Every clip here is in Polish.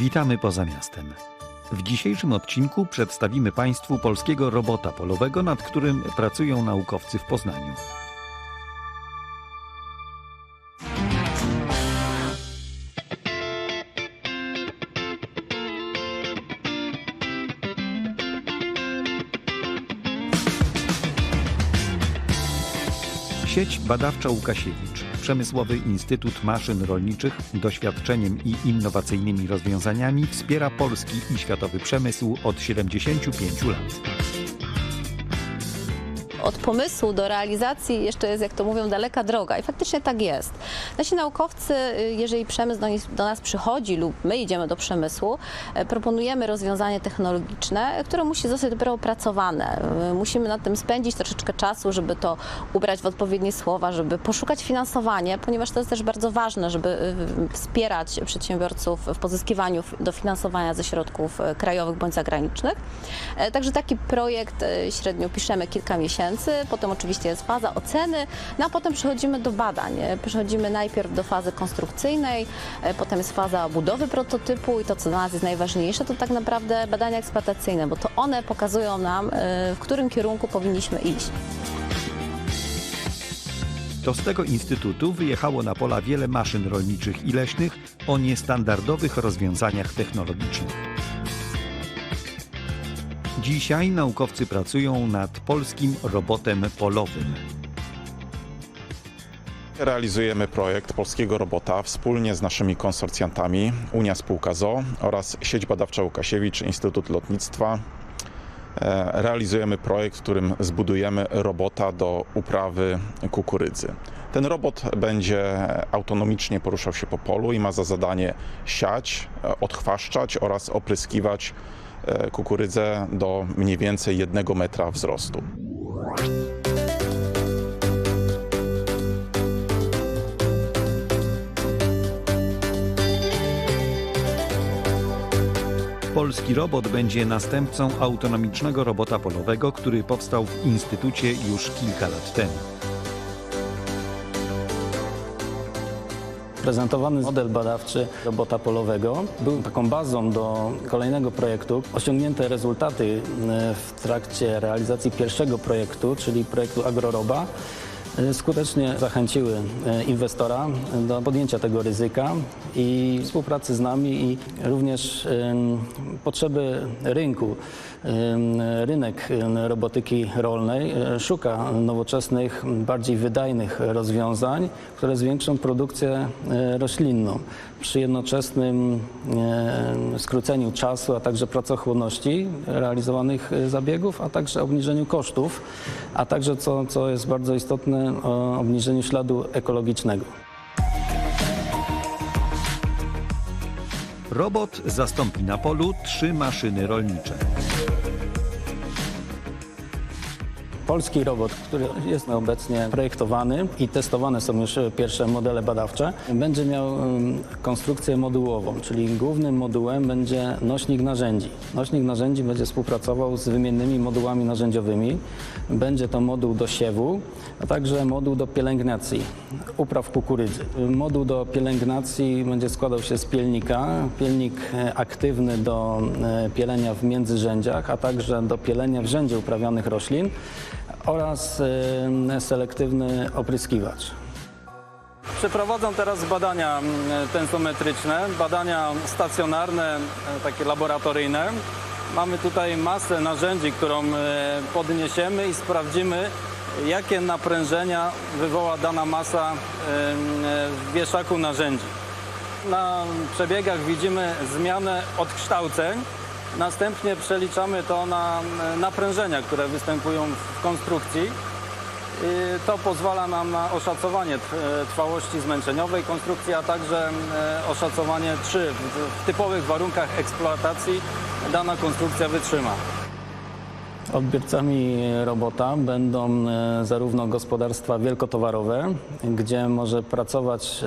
Witamy poza miastem. W dzisiejszym odcinku przedstawimy Państwu polskiego robota polowego, nad którym pracują naukowcy w Poznaniu. Badawcza Łukasiewicz, Przemysłowy Instytut Maszyn Rolniczych, doświadczeniem i innowacyjnymi rozwiązaniami wspiera polski i światowy przemysł od 75 lat. Od pomysłu do realizacji jeszcze jest, jak to mówią, daleka droga i faktycznie tak jest. Nasi naukowcy, y, jeżeli przemysł do, do nas przychodzi lub my idziemy do przemysłu, e, proponujemy rozwiązanie technologiczne, które musi zostać dopiero opracowane. Y, Musimy nad tym spędzić troszeczkę czasu, żeby to ubrać w odpowiednie słowa, żeby poszukać finansowanie, ponieważ to jest też bardzo ważne, żeby y, wspierać przedsiębiorców w pozyskiwaniu dofinansowania ze środków krajowych bądź zagranicznych. E, Także taki projekt średnio piszemy kilka miesięcy, potem oczywiście jest faza oceny, no a potem przechodzimy do badań. Przechodzimy najpierw do fazy konstrukcyjnej, e, potem jest faza budowy prototypu i to, co dla nas jest najważniejsze, to tak naprawdę badania eksploatacyjne, bo to one pokazują nam, e, w którym kierunku powinniśmy iść. To z tego instytutu wyjechało na pola wiele maszyn rolniczych i leśnych o niestandardowych rozwiązaniach technologicznych. Dzisiaj naukowcy pracują nad polskim robotem polowym. Realizujemy projekt polskiego robota wspólnie z naszymi konsorcjantami Unia Spółka ZO oraz Sieć Badawcza Łukasiewicz, Instytut Lotnictwa. E, Realizujemy projekt, w którym zbudujemy robota do uprawy kukurydzy. Ten robot będzie autonomicznie poruszał się po polu i ma za zadanie siać, e, odchwaszczać oraz opryskiwać kukurydzę do mniej więcej jednego metra wzrostu. Polski robot będzie następcą autonomicznego robota polowego, który powstał w instytucie już kilka lat temu. Prezentowany model badawczy robota polowego był taką bazą do kolejnego projektu. Osiągnięte rezultaty e, w trakcie realizacji pierwszego projektu, czyli projektu Agroroba, skutecznie zachęciły e, inwestora do podjęcia tego ryzyka i współpracy z nami i również potrzeby rynku. Rynek robotyki rolnej e, szuka nowoczesnych, bardziej wydajnych rozwiązań, które zwiększą produkcję e, roślinną przy jednoczesnym e, skróceniu czasu, a także pracochłonności realizowanych e, zabiegów, a także obniżeniu kosztów, a także, co, co jest bardzo istotne, o obniżeniu śladu ekologicznego. Robot zastąpi na polu trzy maszyny rolnicze. Polski robot, który jest obecnie projektowany i testowane są już pierwsze modele badawcze, będzie miał konstrukcję modułową, czyli głównym modułem będzie nośnik narzędzi. Nośnik narzędzi będzie współpracował z wymiennymi modułami narzędziowymi. Będzie to moduł do siewu, a także moduł do pielęgnacji upraw kukurydzy. Moduł do pielęgnacji będzie składał się z pielnika, pielnik e, aktywny do e, pielenia w międzyrzędziach, a także do pielenia w rzędzie uprawianych roślin oraz selektywny opryskiwacz. Przeprowadzam teraz badania tensometryczne, badania stacjonarne, takie laboratoryjne. Mamy tutaj masę narzędzi, którą podniesiemy i sprawdzimy, jakie naprężenia wywoła dana masa w wieszaku narzędzi. Na przebiegach widzimy zmianę odkształceń. Następnie przeliczamy to na naprężenia, które występują w konstrukcji. To pozwala nam na oszacowanie e, trwałości zmęczeniowej konstrukcji, a także e, oszacowanie, czy w typowych warunkach eksploatacji dana konstrukcja wytrzyma. Odbiorcami robota będą e, zarówno gospodarstwa wielkotowarowe, gdzie może pracować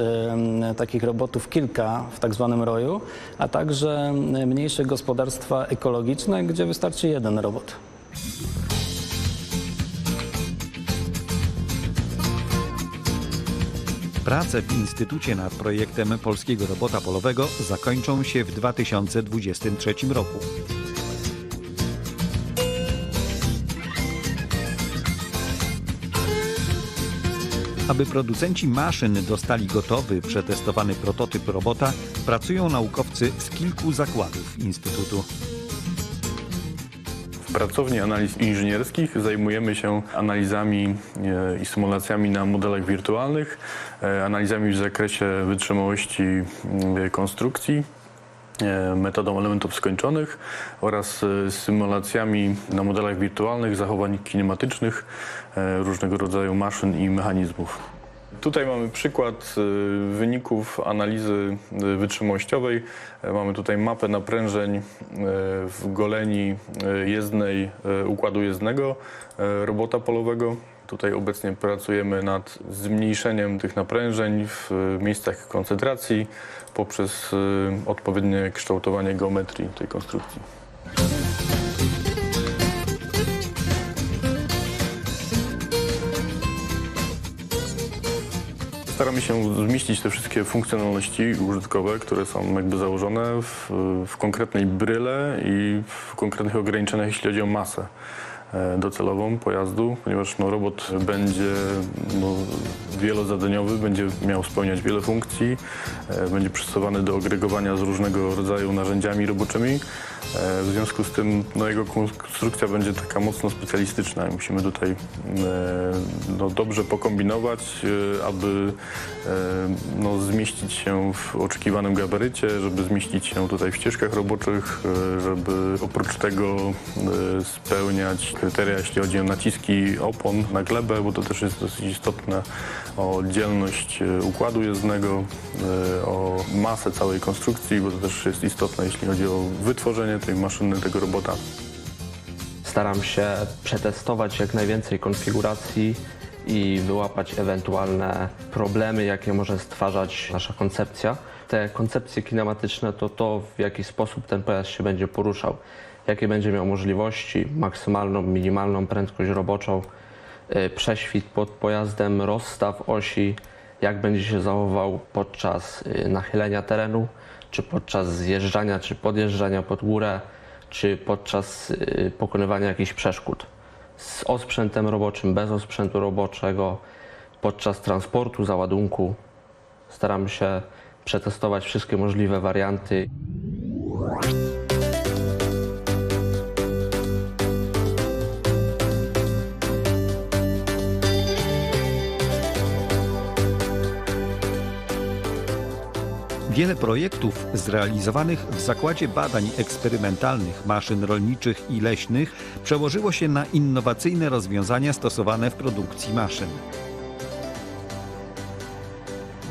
e, takich robotów kilka w tak zwanym roju, a także e, mniejsze gospodarstwa ekologiczne, gdzie wystarczy jeden robot. Prace w Instytucie nad projektem polskiego robota polowego zakończą się w 2023 roku. Aby producenci maszyn dostali gotowy, przetestowany prototyp robota, pracują naukowcy z kilku zakładów Instytutu. W pracowni analiz inżynierskich zajmujemy się analizami e, i symulacjami na modelach wirtualnych, e, analizami w zakresie wytrzymałości konstrukcji, metodą elementów skończonych oraz e, symulacjami na modelach wirtualnych zachowań kinematycznych e, różnego rodzaju maszyn i mechanizmów. Tutaj mamy przykład wyników analizy wytrzymałościowej. E, Mamy tutaj mapę naprężeń w goleni jezdnej układu jezdnego robota polowego. Tutaj obecnie pracujemy nad zmniejszeniem tych naprężeń w y, miejscach koncentracji poprzez y, odpowiednie kształtowanie geometrii tej konstrukcji. Staramy się zmieścić te wszystkie funkcjonalności użytkowe, które są jakby założone w, w konkretnej bryle i w konkretnych ograniczeniach, jeśli chodzi o masę docelową pojazdu, ponieważ no, robot będzie no, wielozadaniowy, będzie miał spełniać wiele funkcji, e, będzie przystosowany do agregowania z różnego rodzaju narzędziami roboczymi. E, W związku z tym no, jego konstrukcja będzie taka mocno specjalistyczna i musimy tutaj e, no, dobrze pokombinować, e, aby e, no, zmieścić się w oczekiwanym gabarycie, żeby zmieścić się tutaj w ścieżkach roboczych, e, żeby oprócz tego e, spełniać kryteria, jeśli chodzi o naciski opon na glebę, bo to też jest dosyć istotne, o oddzielność e, układu jezdnego, e, o masę całej konstrukcji, bo to też jest istotne, jeśli chodzi o wytworzenie tej maszyny, tego robota. Staram się przetestować jak najwięcej konfiguracji i wyłapać ewentualne problemy, jakie może stwarzać nasza koncepcja. Te koncepcje kinematyczne to to, w jaki sposób ten pojazd się będzie poruszał, jakie będzie miał możliwości, maksymalną, minimalną prędkość roboczą, y, prześwit pod pojazdem, rozstaw osi, jak będzie się zachował podczas y, nachylenia terenu, czy podczas zjeżdżania, czy podjeżdżania pod górę, czy podczas y, pokonywania jakichś przeszkód. Z osprzętem roboczym, bez osprzętu roboczego, podczas transportu, załadunku. Staram się przetestować wszystkie możliwe warianty. Wiele projektów zrealizowanych w Zakładzie Badań Eksperymentalnych Maszyn Rolniczych i Leśnych przełożyło się na innowacyjne rozwiązania stosowane w produkcji maszyn.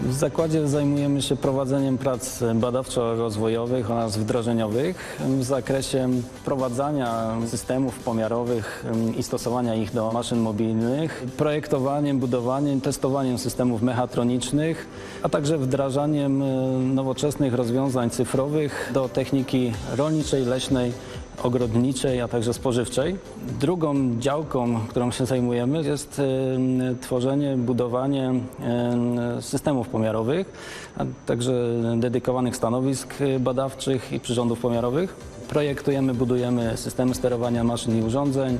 W zakładzie zajmujemy się prowadzeniem prac badawczo-rozwojowych oraz wdrożeniowych w zakresie wprowadzania systemów pomiarowych i stosowania ich do maszyn mobilnych, projektowaniem, budowaniem, testowaniem systemów mechatronicznych, a także wdrażaniem nowoczesnych rozwiązań cyfrowych do techniki rolniczej, leśnej, ogrodniczej, a także spożywczej. Drugą działką, którą się zajmujemy, jest tworzenie, budowanie em, systemów pomiarowych, a także dedykowanych stanowisk badawczych i przyrządów pomiarowych. Projektujemy, budujemy systemy sterowania maszyn i urządzeń,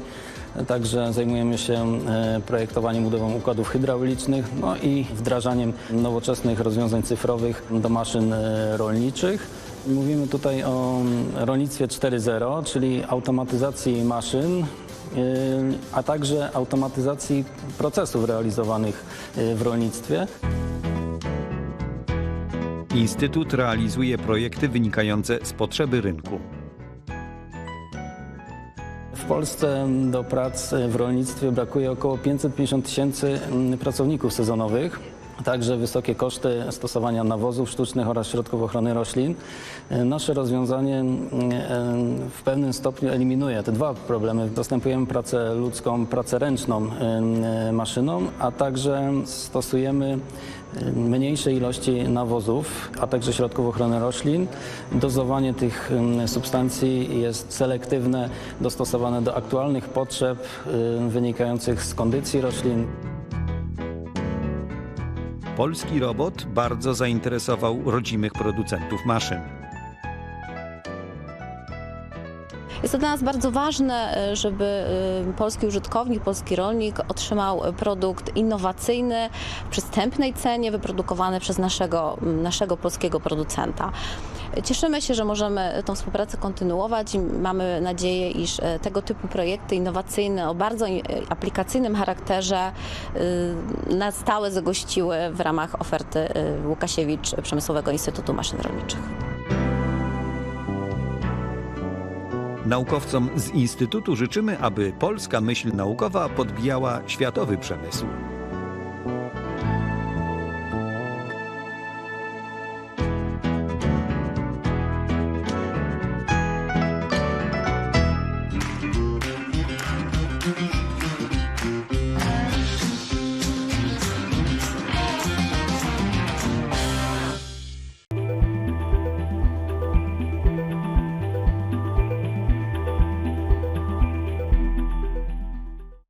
Także zajmujemy się e, projektowaniem, budową układów hydraulicznych, no i wdrażaniem nowoczesnych rozwiązań cyfrowych do maszyn e, rolniczych. Mówimy tutaj o mm, rolnictwie 4.0, czyli automatyzacji maszyn, e, a także automatyzacji procesów realizowanych e, w rolnictwie. Instytut realizuje projekty wynikające z potrzeby rynku. W Polsce do prac w rolnictwie brakuje około 550 tysięcy mm, pracowników sezonowych. Także wysokie koszty stosowania nawozów sztucznych oraz środków ochrony roślin. E, Nasze rozwiązanie mm, e, w pewnym stopniu eliminuje te dwa problemy. Dostępujemy pracę ludzką, pracę ręczną e, maszyną, a także stosujemy mniejsze ilości nawozów, a także środków ochrony roślin. Dozowanie tych substancji jest selektywne, dostosowane do aktualnych potrzeb wynikających z kondycji roślin. Polski robot bardzo zainteresował rodzimych producentów maszyn. Jest to dla nas bardzo ważne, e, żeby e, polski użytkownik, polski rolnik otrzymał e, produkt innowacyjny, w przystępnej cenie, wyprodukowany przez naszego, naszego polskiego producenta. Cieszymy się, że możemy tą współpracę kontynuować i mamy nadzieję, iż tego typu projekty innowacyjne o bardzo aplikacyjnym charakterze na stałe zagościły w ramach oferty Łukasiewicz Przemysłowego Instytutu Maszyn Rolniczych. Naukowcom z Instytutu życzymy, aby polska myśl naukowa podbijała światowy przemysł.